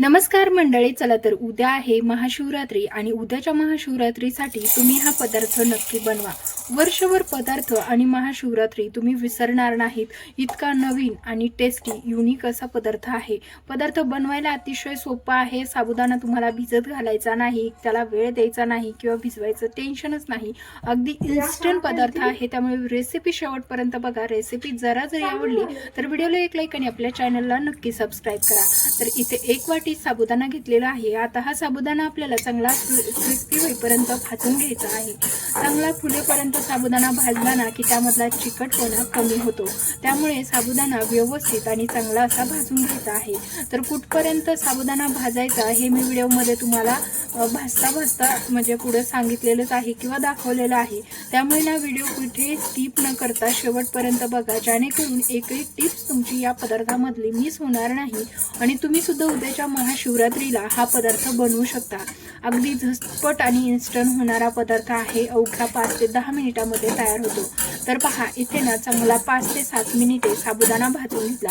नमस्कार मंडळी चला तर उद्या आहे महाशिवरात्री आणि उद्याच्या महाशिवरात्रीसाठी तुम्ही हा पदार्थ नक्की बनवा. वर्षभर पदार्थ आणि महाशिवरात्री तुम्ही विसरणार नाहीत. इतका नवीन आणि टेस्टी युनिक असा पदार्थ आहे. पदार्थ बनवायला अतिशय सोपा आहे. साबुदाणा तुम्हाला भिजत घालायचा नाही त्याला वेळ द्यायचा नाही किंवा भिजवायचं टेन्शनच नाही. अगदी इन्स्टंट पदार्थ आहे. त्यामुळे रेसिपी शेवटपर्यंत बघा. रेसिपी जरा जरी आवडली तर व्हिडिओला एक लाईक आणि आपल्या चॅनलला नक्की सबस्क्राईब करा. तर इथे एक वाटी साबुदाणा घेतलेला आहे. आता हा साबुदाणा आपल्याला चांगला क्रिस्पी होईपर्यंत भाजून घ्यायचा आहे. चांगला फुलेपर्यंत साबुदाणा भाजला ना की त्यामधला चिकटपणा कमी होतो. त्यामुळे साबुदाणा व्यवस्थित आणि चांगला असा भाजून घ्यायचा आहे. तर कुठपर्यंत साबुदाणा भाजायचा हे मी व्हिडिओमध्ये तुम्हाला भाजता भाजता म्हणजे पुढे सांगितलेलंच आहे किंवा दाखवलेलं आहे. त्यामुळे ना व्हिडिओ कुठे स्किप न करता शेवटपर्यंत बघा. जेणेकरून एकही टिप्स तुमची या पदार्थामधली मिस होणार नाही. आणि तुम्ही सुद्धा उद्याच्या महाशिवरात्रीला हा पदार्थ बनवू शकता. अगदी झटपट आणि इन्स्टंट होणारा पदार्थ आहे. अवघ्या पाच ते दहा मिनिटामध्ये तयार होतो. तर पहा इथे ना चांगला पाच ते सात मिनिटे साबुदाणा भाजून घेतला.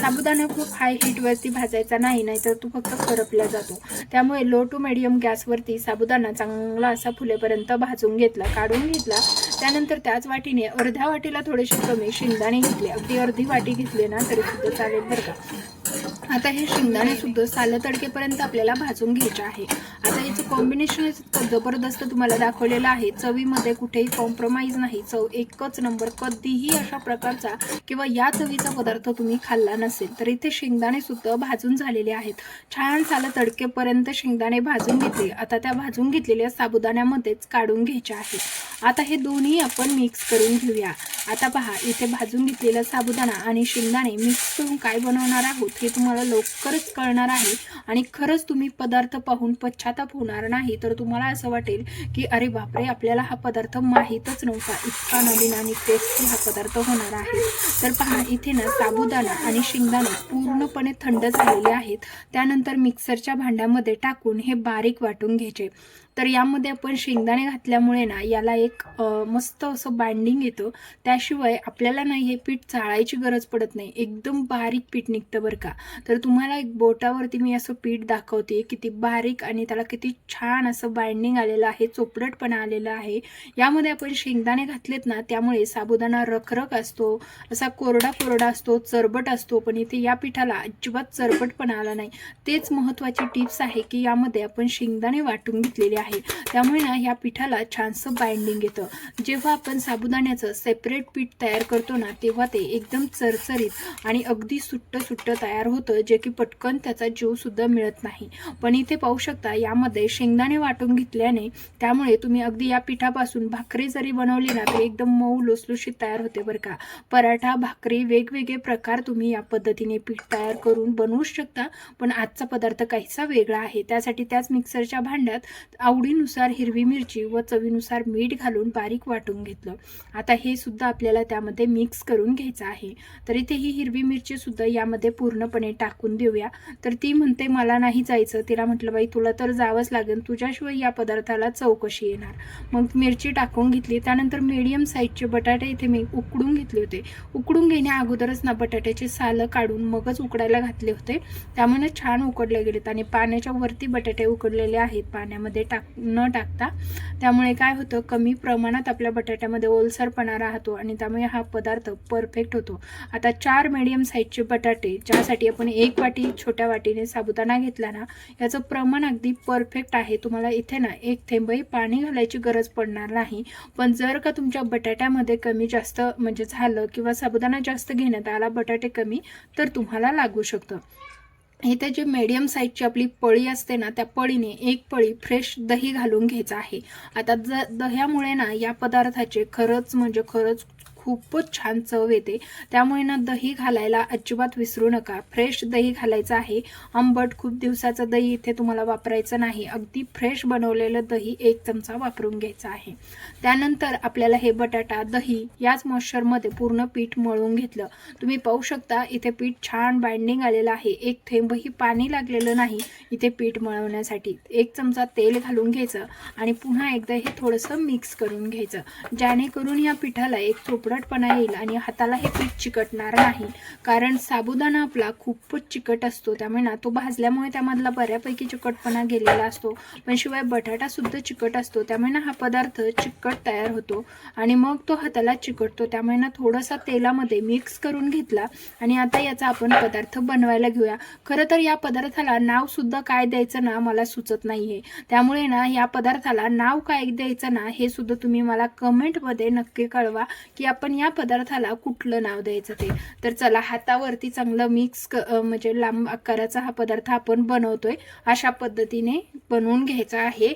साबुदाणा खूप हाय हीटवरती भाजायचा नाही नाहीतर तो फक्त करपला जातो. त्यामुळे लो टू मिडियम गॅसवरती साबुदाणा चांगला असा फुलेपर्यंत भाजून घेतला काढून घेतला. त्यानंतर त्याच वाटीने अर्ध्या वाटीला थोडेसे कमी शेंगदाणे घेतले. अगदी अर्धी वाटी घेतले ना तरी सुद्धा चालेल बरं का. आता हे शेंगदाणे सुद्धा सालं तडकेपर्यंत आपल्याला भाजून घ्यायचे आहे. आता याचं कॉम्बिनेशन इतकं जबरदस्त तुम्हाला दाखवलेलं आहे. चवीमध्ये कुठेही कॉम्प्रोमाइज नाही. चव एकच नंबर कधीही अशा प्रकारचा किंवा या चवीचा पदार्थ तुम्ही खाल्ला नसेल तर इथे शेंगदाणे सुद्धा भाजून झालेले आहेत. छान सालं तडकेपर्यंत शेंगदाणे भाजून घेतले. आता त्या भाजून घेतलेल्या साबुदाण्यामध्येच काढून घ्यायच्या आहेत आता हे दोन्ही आपण मिक्स करून घेऊया. आता पहा इथे भाजून घेतलेला साबुदाणा आणि शेंगदाणे मिक्स करून काय बनवणार आहोत हे तुम्हाला लवकरच कळणार आहे. आणि खरंच तुम्ही पदार्थ पाहून पश्चाताप होणार नाही तर तुम्हाला असं वाटेल की अरे बापरे आपल्याला हा पदार्थ माहीतच नव्हता. इतका नवीन आणि टेस्टी हा पदार्थ होणार आहे. तर पहा इथे ना साबुदाणा आणि शेंगदाणे पूर्णपणे थंड झालेले आहेत. त्यानंतर मिक्सरच्या भांड्यामध्ये टाकून हे बारीक वाटून घ्यायचे. तर यामध्ये आपण शेंगदाणे घातल्यामुळे ना याला एक मस्त असं बाइंडिंग येतं. त्याशिवाय आपल्याला ना हे पीठ चाळायची गरज पडत नाही. एकदम बारीक पीठ निघतं बरं का. तर तुम्हाला एक बोटावरती मी असं पीठ दाखवते किती बारीक आणि त्याला किती छान असं बाइंडिंग आलेलं आहे चोपडटपणा आलेला आहे. यामध्ये आपण शेंगदाणे घातलेत ना त्यामुळे साबुदाणा रखरख असतो असा कोरडा कोरडा असतो चरबट असतो. पण इथे या पिठाला अजिबात चरबटपणा आला नाही. तेच महत्त्वाची टिप्स आहे की यामध्ये आपण शेंगदाणे वाटून घेतलेले आहे त्यामुळे ना ह्या पिठाला छानसं बाइंडिंग येतं. जेव्हा आपण साबुदाण्याचं सेपरेट पीठ तयार करतो ना तेव्हा ते एकदम चरचरीत आणि अगदी सुट्ट सुट्ट तयार होतं जे की पटकन त्याचा जीव सुद्धा मिळत नाही. पण इथे पाहू शकता यामध्ये शेंगदाणे वाटून घेतल्याने त्यामुळे तुम्ही अगदी या पिठापासून भाकरी जरी बनवली ना ते एकदम मऊ लुसलुशीत तयार होते बरं का. पराठा भाकरी वेगवेगळे प्रकार तुम्ही या पद्धतीने पीठ तयार करून बनवू शकता. पण आजचा पदार्थ काहीसा वेगळा आहे. त्यासाठी त्याच मिक्सरच्या भांड्यात आवडीनुसार हिरवी मिरची व चवीनुसार मीठ घालून बारीक वाटून घेतलं. आता हे सुद्धा आपल्याला त्यामध्ये मिक्स करून घ्यायचं आहे. तर इथे ही हिरवी मिरची सुद्धा यामध्ये पूर्णपणे टाकून देऊया. तर ती म्हणते मला नाही जायचं. तिला म्हटलं बाई तुला तर जावंच लागेल. तुझ्याशिवाय या पदार्थाला चव कशी येणार. मग मिरची टाकून घेतली. त्यानंतर मीडियम साईजचे बटाटे इथे मी उकडून घेतले होते. उकडून घेण्या अगोदरच ना बटाट्याचे सालं काढून मगच उकडायला घातले होते. त्यामुळे छान उकडले गेलेत आणि पाण्याच्या वरती बटाटे उकडलेले आहेत. पाण्यामध्ये टाक टाक न टाकता. त्यामुळे काय होतं कमी प्रमाणात आपल्या बटाट्यामध्ये ओलसरपणा राहतो आणि त्यामुळे हा पदार्थ परफेक्ट होतो. आता चार मीडियम साईजचे बटाटे ज्यासाठी आपण एक वाटी छोट्या वाटीने साबुदाणा घेतला ना याचं प्रमाण अगदी परफेक्ट आहे. तुम्हाला इथे ना एक थेंबही पाणी घालायची गरज पडणार नाही. पण जर का तुमच्या बटाट्यामध्ये कमी जास्त म्हणजे झालं किंवा साबुदाणा जास्त घेण्यात आला बटाटे कमी तर तुम्हाला लागू शकतं. इथे जी मीडियम साईजची आपली पळी असते ना त्या पळीने एक पळी फ्रेश दही घालून घ्यायचं आहे. आता ज दह्यामुळे ना या पदार्थाचे खरंच म्हणजे खरंच खूपच छान चव येते. त्यामुळे ना दही घालायला अजिबात विसरू नका. फ्रेश दही घालायचं आहे. आंबट खूप दिवसाचं दही इथे तुम्हाला वापरायचं नाही. अगदी फ्रेश बनवलेलं दही एक चमचा वापरून घ्यायचा आहे. त्यानंतर आपल्याला हे बटाटा दही याच मॉइश्चरमध्ये पूर्ण पीठ मळून घेतलं. तुम्ही पाहू शकता इथे पीठ छान बाइंडिंग आलेलं आहे. एक थेंबही पाणी लागलेलं नाही इथे पीठ मळवण्यासाठी. एक चमचा तेल घालून घ्यायचं आणि पुन्हा एकदा हे थोडंसं मिक्स करून घ्यायचं. जेणेकरून या पिठाला एक चोपडा चिकटपणा येईल आणि हाताला हे पीठ चिकटणार नाही. कारण साबुदाणा आपला खूपच चिकट असतो. त्यामुळे ना तो भाजल्यामुळे त्यामधला बऱ्यापैकी चिकटपणा गेलेला असतो. पण शिवाय बटाटासुद्धा चिकट असतो. त्यामुळे ना हा पदार्थ चिकट तयार होतो आणि मग तो हाताला चिकटतो. त्यामुळे ना थोडासा तेलामध्ये मिक्स करून घेतला आणि आता याचा आपण पदार्थ बनवायला घेऊया. खरं तर या पदार्थाला नावसुद्धा काय द्यायचं ना मला सुचत नाहीये. त्यामुळे ना या पदार्थाला नाव काय द्यायचं ना हे सुद्धा तुम्ही मला कमेंटमध्ये नक्की कळवा की आपण या पदार्थाला कुठलं नाव द्यायचं ते? तर चला हातावरती चांगलं मिक्स क म्हणजे लांब आकाराचा हा पदार्थ आपण बनवतोय अशा पद्धतीने बनवून घ्यायचा आहे.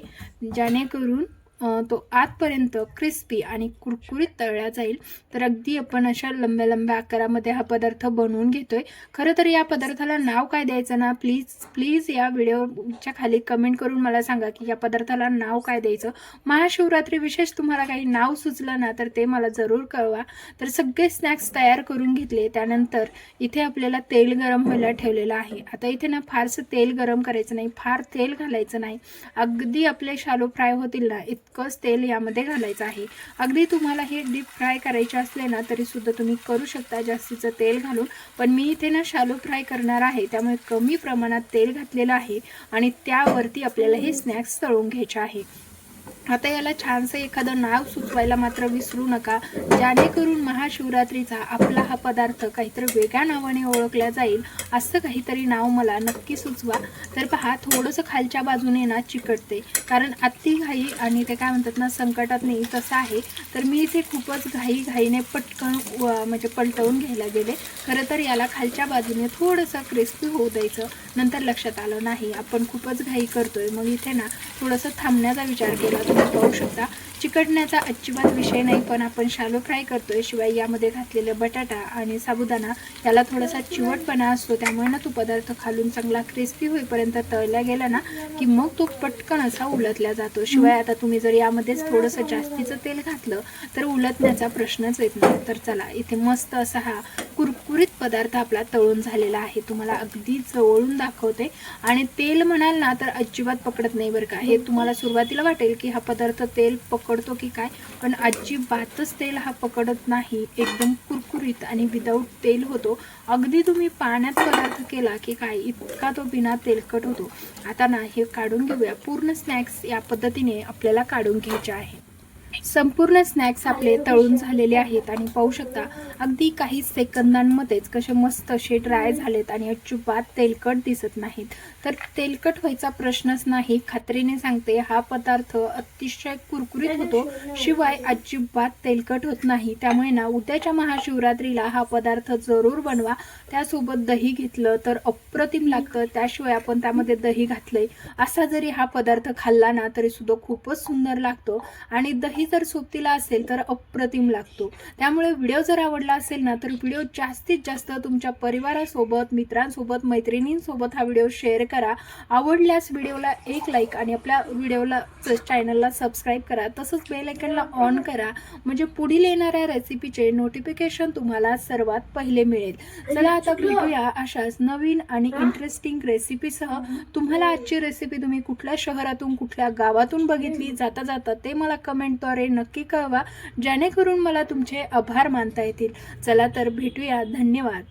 जेणेकरून तो आतपर्यंत क्रिस्पी आणि कुरकुरीत तळला जाईल. तर अगदी आपण अशा लंब्या लंब्या आकारामध्ये हा पदार्थ बनवून घेतोय. खरं तर या पदार्थाला नाव काय द्यायचं ना? प्लीज प्लीज या व्हिडिओच्या खाली कमेंट करून मला सांगा की या पदार्थाला नाव काय द्यायचं? महाशिवरात्री विशेष तुम्हाला काही नाव सुचलं ना तर ते मला जरूर कळवा. तर सगळे स्नॅक्स तयार करून घेतले. त्यानंतर इथे आपल्याला तेल गरम व्हायला ठेवलेलं आहे. आता इथे ना फारसं तेल गरम करायचं नाही फार तेल घालायचं नाही. अगदी आपले शालो फ्राय होतील ना इतकंच तेल यामध्ये घालायचं आहे. अगदी तुम्हाला हे डीप फ्राय करायचे असले ना तरी सुद्धा तुम्ही करू शकता जास्तीचं तेल घालून. पण मी इथे ना शालो फ्राय करणार आहे त्यामुळे कमी प्रमाणात तेल घातलेलं आहे आणि त्यावरती आपल्याला हे स्नॅक्स तळून घ्यायचे आहे. आता याला छानसं एखादं नाव सुचवायला मात्र विसरू नका. जेणेकरून महाशिवरात्रीचा आपला हा पदार्थ काहीतरी वेगळ्या नावाने ओळखला जाईल असं काहीतरी नाव मला नक्की सुचवा. तर पहा थोडंसं खालच्या बाजूने ना चिकटते. कारण अति घाई आणि ते काय म्हणतात ना संकटात नाही तसं आहे. तर मी इथे खूपच घाई घाईने पटकन व- म्हणजे पलटवून घ्यायला गेले. खरं तर याला खालच्या बाजूने थोडंसं क्रिस्पी होऊ द्यायचं. नंतर लक्षात आलं नाही आपण खूपच घाई करतोय. मग इथे ना थोडंसं थांबण्याचा विचार केला. तुम्ही पाहू शकता. चिकटण्याचा अजिबात विषय नाही पण आपण शालो फ्राय करतोय शिवाय यामध्ये घातलेलं बटाटा आणि साबुदाणा याला थोडासा चिवटपणा असतो. त्यामुळे ना तो पदार्थ खालून चांगला क्रिस्पी होईपर्यंत तळला गेला ना की मग तो पटकन असा उलटला जातो. शिवाय आता तुम्ही जर यामध्येच थोडंसं जास्तीचं तेल घातलं तर उलटण्याचा प्रश्नच येत नाही. तर चला इथे मस्त असा हा कुरकुरीत पदार्थ आपला तळून झालेला आहे. तुम्हाला अगदी जवळून दाखवते. आणि तेल म्हणाल ना तर अजिबात पकडत नाही बरं का. हे तुम्हाला सुरुवातीला वाटेल की हा पदार्थ तेल पकडतो की काय पण अजिबातच तेल हा पकडत नाही. एकदम कुरकुरीत आणि विदाऊट तेल होतो. अगदी तुम्ही पाण्यात पदार्थ केला की काय इतका तो बिना तेलकट होतो. आता ना हे काढून घेऊया. पूर्ण स्नॅक्स या पद्धतीने आपल्याला काढून घ्यायचे आहे. संपूर्ण स्नॅक्स आपले तळून झालेले आहेत आणि पाहू शकता अगदी काही सेकंदांमध्येच कसे मस्त असे ड्राय झालेत आणि अजिबात तेलकट दिसत नाहीत. तर तेलकट व्हायचा प्रश्नच नाही खात्रीने सांगते हा पदार्थ अतिशय कुरकुरीत होतो शिवाय अजिबात तेलकट होत नाही. त्यामुळे ना उद्याच्या महाशिवरात्रीला हा पदार्थ जरूर बनवा. त्यासोबत दही घेतलं तर अप्रतिम लागतं त्याशिवाय आपण त्यामध्ये दही घातलंय. असा जरी हा पदार्थ खाल्ला ना तरी सुद्धा खूपच सुंदर लागतो. आणि दही जर सोबतीला असेल तर अप्रतिम लागतो. त्यामुळे व्हिडिओ जर आवडला असेल ना तर व्हिडिओ जास्तीत जास्त तुमच्या परिवारासोबत मित्रांसोबत मैत्रिणींसोबत हा व्हिडिओ शेअर करा. आवडल्यास व्हिडिओला एक लाईक आणि आपल्या व्हिडिओला चॅनलला सबस्क्राईब करा. तसंच बेल आयकनला ऑन करा. म्हणजे पुढील येणाऱ्या रेसिपीचे नोटिफिकेशन तुम्हाला सर्वात पहिले मिळेल. चला आता भेटूया अशाच नवीन आणि इंटरेस्टिंग रेसिपीसह तुम्हाला आजची रेसिपी तुम्ही कुठल्या शहरातून कुठल्या गावातून बघितली? जाता जाता ते मला कमेंट द्वारे नक्की कळवा. जेणेकरून मला तुमचे आभार मानता येतील. चला तर भेटूया. धन्यवाद.